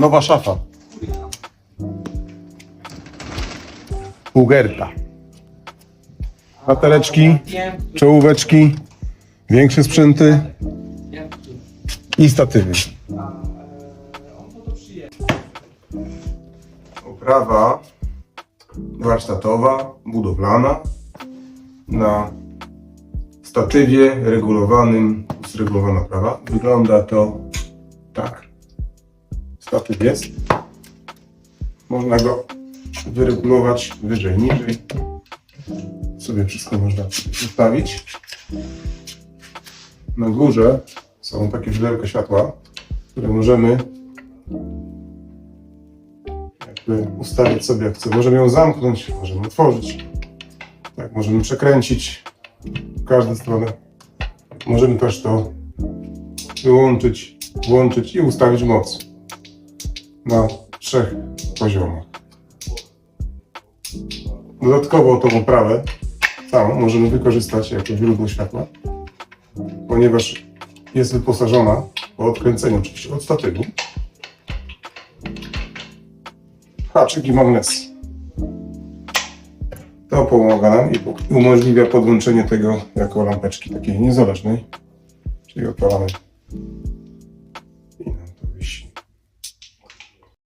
Nowa szafa. Pugerta. Batereczki, czołóweczki, większe sprzęty i statywy. Oprawa warsztatowa, budowlana na statywie regulowanym, zregulowana prawa. Wygląda to tak. Statyw jest. Można go wyregulować wyżej, niżej. Sobie wszystko można ustawić. Na górze są takie źródełka światła, które możemy jakby ustawić sobie jak chcemy. Możemy ją zamknąć, możemy otworzyć. Tak, możemy przekręcić w każdą stronę. Możemy też to wyłączyć, włączyć i ustawić moc na trzech poziomach. Dodatkowo tą oprawę całą możemy wykorzystać jako źródło światła, ponieważ jest wyposażona po odkręceniu oczywiście od statywu haczyk i magnes. To pomaga nam i umożliwia podłączenie tego jako lampeczki takiej niezależnej. Czyli odpalamy